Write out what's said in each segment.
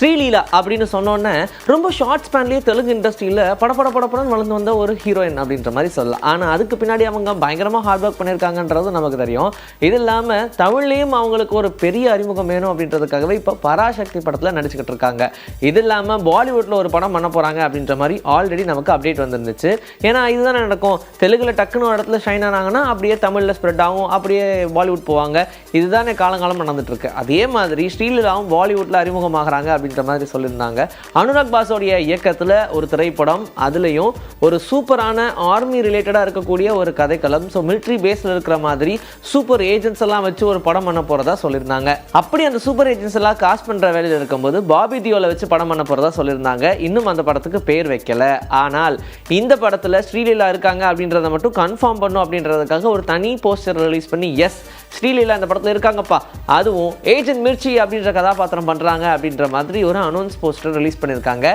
ஸ்ரீலீலா அப்படின்னு சொன்னோன்னே ரொம்ப ஷார்ட் ஸ்பேன்லேயே தெலுங்கு இண்டஸ்ட்ரியில் படப்பட படப்படன்னு வளர்ந்து வந்த ஒரு ஹீரோயின் அப்படின்ற மாதிரி சொல்லலாம். ஆனால் அதுக்கு பின்னாடி அவங்க பயங்கரமாக ஹார்ட் ஒர்க் பண்ணியிருக்காங்கன்றது நமக்கு தெரியும். இது இல்லாமல் தமிழ்லேயும் அவங்களுக்கு ஒரு பெரிய அறிமுகம் வேணும் அப்படின்றதுக்காகவே இப்போ பராசக்தி படத்தில் நடிச்சுக்கிட்டு இருக்காங்க. இது இல்லாமல் பாலிவுட்டில் ஒரு படம் பண்ண போகிறாங்க அப்படின்ற மாதிரி ஆல்ரெடி நமக்கு அப்டேட் வந்துருந்துச்சு. ஏன்னா இதுதானே நடக்கும். தெலுங்கில் டக்குன்னு ஒரு இடத்துல ஷைன் ஆனாங்கன்னா அப்படியே தமிழில் ஸ்ப்ரெட் ஆகும். அப்படியே பாலிவுட் போவாங்க. இதுதானே காலங்காலம் நடந்துட்டு இருக்கு. அதே மாதிரி ஸ்ரீலீலாவும் பாலிவுட்டில் அறிமுகமாகறாங்க அப்படின்ற மாதிரி சொல்லியிருந்தாங்க. அனுராக் பாஸோடைய இயக்கத்தில் ஒரு திரைப்படம் அதுலேயும் ஒரு சூப்பரான ஆர்மி ரிலேட்டடாக இருக்கக்கூடிய ஒரு கதைக்களம். ஸோ மிலிட்ரி பேஸில் இருக்கிற மாதிரி சூப்பர் ஏஜென்ட்ஸ் எல்லாம் வச்சு ஒரு படம் பண்ண போகிறதா சொல்லியிருந்தாங்க. அப்படி அந்த சூப்பர் ஏஜென்ட்ஸ் எல்லாம் காஸ்ட் பண்ணுற வேலையில் இருக்கும்போது பாபி தியோவில் வச்சு படம் பண்ண போகிறதா சொல்லியிருந்தாங்க. இன்னும் அந்த படத்துக்கு பேர் வைக்கல. ஆனால் இந்த படத்தில் ஸ்ரீலீலா இருக்காங்க அப்படின்றத மட்டும் கன்ஃபார்ம் பண்ணும் அப்படின்றதுக்காக ஒரு தனி போஸ்டர் ரிலீஸ் பண்ணி எஸ் ஸ்ரீலீலா இந்த படத்தில் இருக்காங்கப்பா. அதுவும் ஏஜென்ட் மிர்ச்சி அப்படின்ற கதாபாத்திரம் பண்ணுறாங்க அப்படின்ற மாதிரி ஒரு அனௌன்ஸ் போஸ்டர் ரிலீஸ் பண்ணியிருக்காங்க.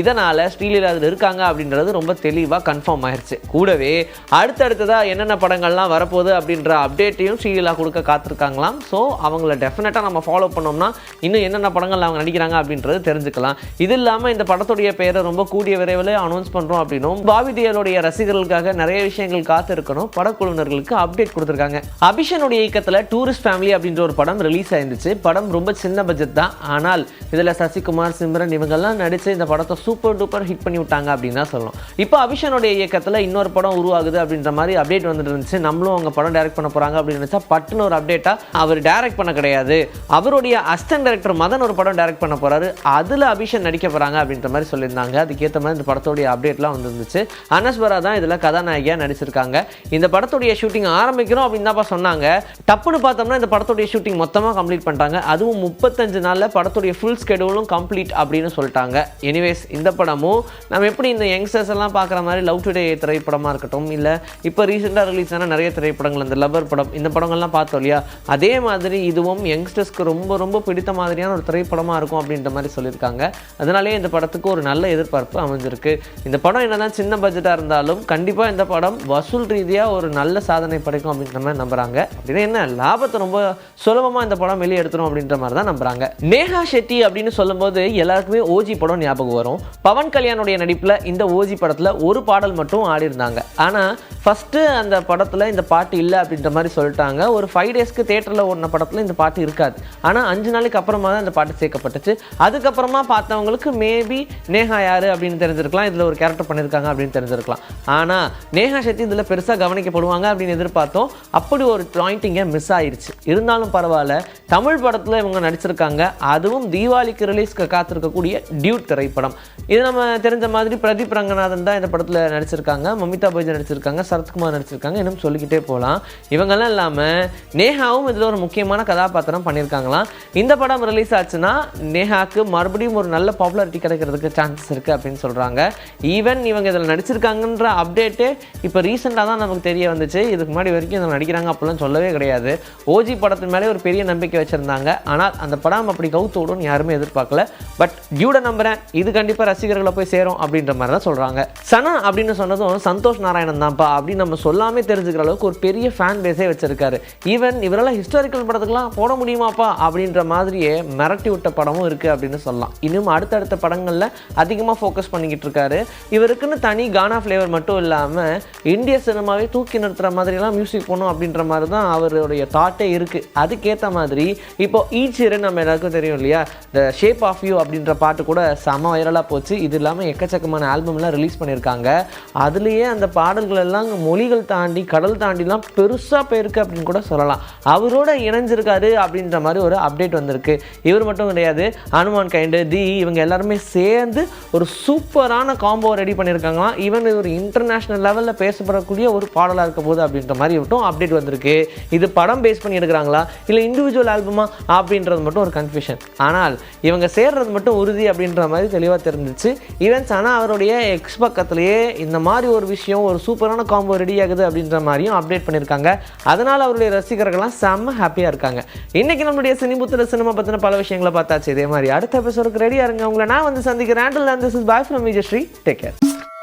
இதனால் ஸ்ரீலீலா அதில் இருக்காங்க அப்படின்றது ரொம்ப தெளிவாக கன்ஃபார்ம் ஆயிருச்சு. கூடவே அடுத்தடுத்ததாக என்னென்ன படங்கள்லாம் வரப்போகுது அப்படின்ற அப்டேட்டையும் ஸ்ரீலீலா கொடுக்க காத்திருக்காங்களாம். ஸோ அவங்கள டெஃபினட்டாக நம்ம ஃபாலோ பண்ணோம்னா இன்னும் என்னென்ன படங்கள் அவங்க நடிக்கிறாங்க அப்படின்றது தெரிஞ்சுக்கலாம். இது இல்லாமல் இந்த படத்துடைய பேரை ரொம்ப கூடிய விரைவில் அனௌன்ஸ் பண்ணுறோம் அப்படின்னும் பாவிதியலுடைய ரசிகர்களுக்காக நிறைய விஷயங்கள் காத்திருக்கணும். படக்குழுவினர்களுக்கு அப்டேட் கொடுத்துருக்காங்க. அபிஷனுடைய இயக்கத்தில் டூரிஸ்ட் ஃபேமிலி அப்படின்ற ஒரு படம் ரிலீஸ் ஆயிருந்துச்சு. படம் ரொம்ப சின்ன பட்ஜெட் தான். ஆனால் இதில் சசிகுமார் சிம்ரன் இவங்கெல்லாம் நடித்து இந்த படத்தை சூப்பர் டூப்பர் ஹிட் பண்ணி விட்டாங்க அப்படின்னு தான் சொல்லணும். இப்போ அபிஷனுடைய இயக்கத்தில் இன்னொரு படம் உருவாகுது அப்படின்ற மாதிரி அப்டேட் வந்துட்டு இருந்துச்சு. நம்மளும் அவங்க படம் டைரக்ட் பண்ண போகிறாங்க அப்படின்னு நினச்சா பட்டுன்னு ஒரு அப்டேட்டாக அவர் டைரக்ட் பண்ண கிடையாது. அவருடைய அஸ்டன் டேரக்டர் மதன் ஒரு படம் டைரக்ட் பண்ண போகிறாரு அதில் அபிஷன் நடிக்க போகிறாங்க அப்படின்ற மாதிரி சொல்லியிருந்தாங்க. அதுக்கேற்ற மாதிரி இந்த படத்தோடைய அப்டேட்லாம் வந்துருந்துச்சு. அனஸ்வரா தான் இதில் கதாநாயகியாக நடிச்சிருக்காங்க. இந்த படத்துடைய ஷூட்டிங் ஆரம்பிக்கிறோம் அப்படின்னு சொன்னாங்க. டப்புன்னு பார்த்தோம்னா இந்த படத்துடைய ஷூட்டிங் மொத்தமாக கம்ப்ளீட் பண்ணிட்டாங்க. அதுவும் முப்பத்தஞ்சு நாளில் படத்துடைய ஃபுல் ஸ்கெடியூலும் படமும் கம்ப்ளீட் அப்படின்னு சொல்லிட்டாங்க. எனிவேஸ் இந்த படமும் நம்ம எப்படி இந்த யங்ஸ்டர்ஸ் எல்லாம் பார்க்குற மாதிரி லவ் டுடே திரைப்படமாக இருக்கட்டும் இல்லை இப்போ ரீசெண்டாக ரிலீஸ் ஆன நிறைய திரைப்படங்கள் இந்த லவர் படம் இந்த படங்கள்லாம் பார்த்தோம் இல்லையா? அதே மாதிரி இதுவும் யங்ஸ்டர்ஸ்க்கு ரொம்ப ரொம்ப பிடித்த மாதிரியான ஒரு திரைப்படமாக இருக்கும் அப்படின்ற மாதிரி சொல்லியிருக்காங்க. அதனாலேயே இந்த படத்துக்கு ஒரு நல்ல எதிர்பார்ப்பு அமைஞ்சிருக்கு. இந்த படம் என்ன தான் சின்ன பட்ஜெட்டாக இருந்தாலும் கண்டிப்பாக இந்த படம் வசூல் ரீதியாக ஒரு நல்ல சாதனை படைக்கும் அப்படின்ற மாதிரி நம்புகிறாங்க அப்படின்னா என்ன? லாபத்தை ரொம்ப சுலபமாக இந்த படம் வெளியே எடுத்துரும் அப்படின்ற மாதிரி தான் நம்புகிறாங்க நேஹா ஷெட்டி அப்படின்னு சொல்லும்போது எல்லாருக்குமே ஓஜி படம் ஞாபகம் வரும். பவன் கல்யாணுடைய நடிப்பில் இந்த ஓஜி படத்தில் ஒரு பாடல் மட்டும் ஆடி இருந்தாங்க ஆனால் ஃபஸ்ட்டு அந்த படத்தில் இந்த பாட்டு இல்லை அப்படின்ற மாதிரி சொல்லிட்டாங்க. ஒரு ஃபைவ் டேஸ்க்கு தேட்டரில் ஓடின படத்தில் இந்த பாட்டு இருக்காது. ஆனால் அஞ்சு நாளைக்கு அப்புறமா தான் இந்த பாட்டு சேர்க்கப்பட்டுச்சு. அதுக்கப்புறமா பார்த்தவங்களுக்கு மேபி நேஹா யார் அப்படின்னு தெரிஞ்சிருக்கலாம். இதில் ஒரு கேரக்டர் பண்ணியிருக்காங்க அப்படின்னு தெரிஞ்சிருக்கலாம். ஆனால் நேஹா சக்தி இதில் பெருசாக கவனிக்கப்படுவாங்க அப்படின்னு எதிர்பார்த்தோம். அப்படி ஒரு பாயிண்ட் இங்கே மிஸ் ஆயிடுச்சு இருந்தாலும் பரவாயில்ல. தமிழ் படத்தில் இவங்க நடிச்சிருக்காங்க. அதுவும் தீபாவளிக்கு ரிலீஸ்க்கு காத்திருக்கக்கூடிய டியூட் திரைப்படம். இது நம்ம தெரிஞ்ச மாதிரி பிரதீப் ரங்கநாதன் தான் இந்த படத்தில் நடிச்சிருக்காங்க மமிதா பைஜன் நடிச்சிருக்காங்க சரத்குமார் நடிச்சிருக்காங்க இன்னும் சொல்லிக்கிட்டே போகலாம் இவங்கெல்லாம் இல்லாமல் நேஹாவும் இதில் ஒரு முக்கியமான கதாபாத்திரம் பண்ணியிருக்காங்களாம். இந்த படம் ரிலீஸ் ஆச்சுன்னா நேஹாக்கு மறுபடியும் ஒரு நல்ல பாப்புலாரிட்டி கிடைக்கிறதுக்கு சான்சஸ் இருக்குது அப்படின்னு சொல்கிறாங்க ஈவன் இவங்க இதில் நடிச்சிருக்காங்கன்ற அப்டேட்டே இப்போ ரீசெண்டாக தான் நமக்கு தெரிய வந்துச்சு. இதுக்கு முன்னாடி வரைக்கும் இதில் நடிக்கிறாங்க அப்படிலாம் சொல்லவே கிடையாது. ஓஜி படத்தின் மேலே ஒரு பெரிய நம்பிக்கை வச்சுருந்தாங்க. ஆனால் அந்த படம் அப்படி கவுத்து விடும்னு யாருமே எதிர்பார்க்கல பட் டியூட நம்புறேன் இது கண்டிப்பாக ரசிகர்களை போய் சேரும் அப்படின்ற மாதிரி தான் சொல்கிறாங்க சனா அப்படின்னு சொன்னதும் சந்தோஷ் நாராயணன் தான்ப்பா அப்படின்னு நம்ம சொல்லாமே தெரிஞ்சுக்கிற அளவுக்கு ஒரு பெரிய ஃபேன் பேஸே வச்சிருக்காரு. ஈவன் இவரெல்லாம் ஹிஸ்டாரிக்கல் படத்துக்குலாம் போட முடியுமாப்பா அப்படின்ற மாதிரியே மிரட்டி விட்ட படமும் இருக்குது அப்படின்னு சொல்லலாம். இன்னும் அடுத்தடுத்த படங்களில் அதிகமாக ஃபோக்கஸ் பண்ணிக்கிட்டு இருக்காரு. இவருக்குன்னு தனி கானா ஃப்ளேவர் மட்டும் இல்லாமல் இந்திய சினிமாவே தூக்கி நிறுத்துற மாதிரிலாம் மியூசிக் போகணும் அப்படின்ற மாதிரி தான் அவருடைய தாட்டே இருக்குது அதுக்கேற்ற மாதிரி இப்போ e ஈச்சிரு நம்ம எல்லாருக்கும் தெரியும் இல்லையா? த ஷேப் ஆஃப் யூ அப்படின்ற பாட்டு கூட செம வைரலாக போச்சு. இது இல்லாமல் எக்கச்சக்கமான ஆல்பம்லாம் ரிலீஸ் பண்ணியிருக்காங்க. அதுலேயே அந்த பாடல்கள் எல்லாம் மொழிகள் தாண்டி கடல் தாண்டிலாம் பெருசாக போயிருக்கு அப்படின்னு கூட சொல்லலாம். அவரோட இணைஞ்சிருக்காரு அப்படின்ற மாதிரி ஒரு அப்டேட் வந்திருக்கு. இவர் மட்டும் கிடையாது அனுமான் கைண்டு தி இவங்க எல்லாருமே சேர்ந்து ஒரு சூப்பரான காம்போ ரெடி பண்ணியிருக்காங்களாம். ஈவன் இவர் ஒரு இன்டர்நேஷ்னல் லெவலில் பேசப்படக்கூடிய ஒரு பாடலாக இருக்க போகுது அப்படின்ற மாதிரி மட்டும் அப்டேட் வந்திருக்கு. இது படம் பேஸ் பண்ணி எடுக்கிறாங்களா? இல்லை இண்டிவிஜுவல் ஆல்பமா அப்படின்றது மட்டும் ஒரு கன்ஃபியூஷன் ஆனால் இவங்க சேர்றது மட்டும் உறுதி அப்படின்ற மாதிரி தெளிவாக தெரிஞ்சிச்சு. ஈவன்ஸ் ஆனால் அவருடைய எக்ஸ் பக்கத்துலேயே இந்த மாதிரி ஒரு விஷயம் ஒரு சூப்பரான காம்போ ரெடி ஆகுது அப்படின்ற மாதிரியும் அப்டேட் பண்ணியிருக்காங்க அதனால் அவருடைய ரசிகர்கள்லாம் செம்ம ஹாப்பியாக இருக்காங்க. இன்னைக்கு நம்மளுடைய சினிபுத்திர சினிமா பற்றின பல விஷயங்களை பார்த்தாச்சு. இதே மாதிரி அடுத்த எபிசோடுக்கு ரெடியாக இருங்க. உங்களை நான் வந்து சந்திக்கிறேன். And this is Bhai from Vijayasree take care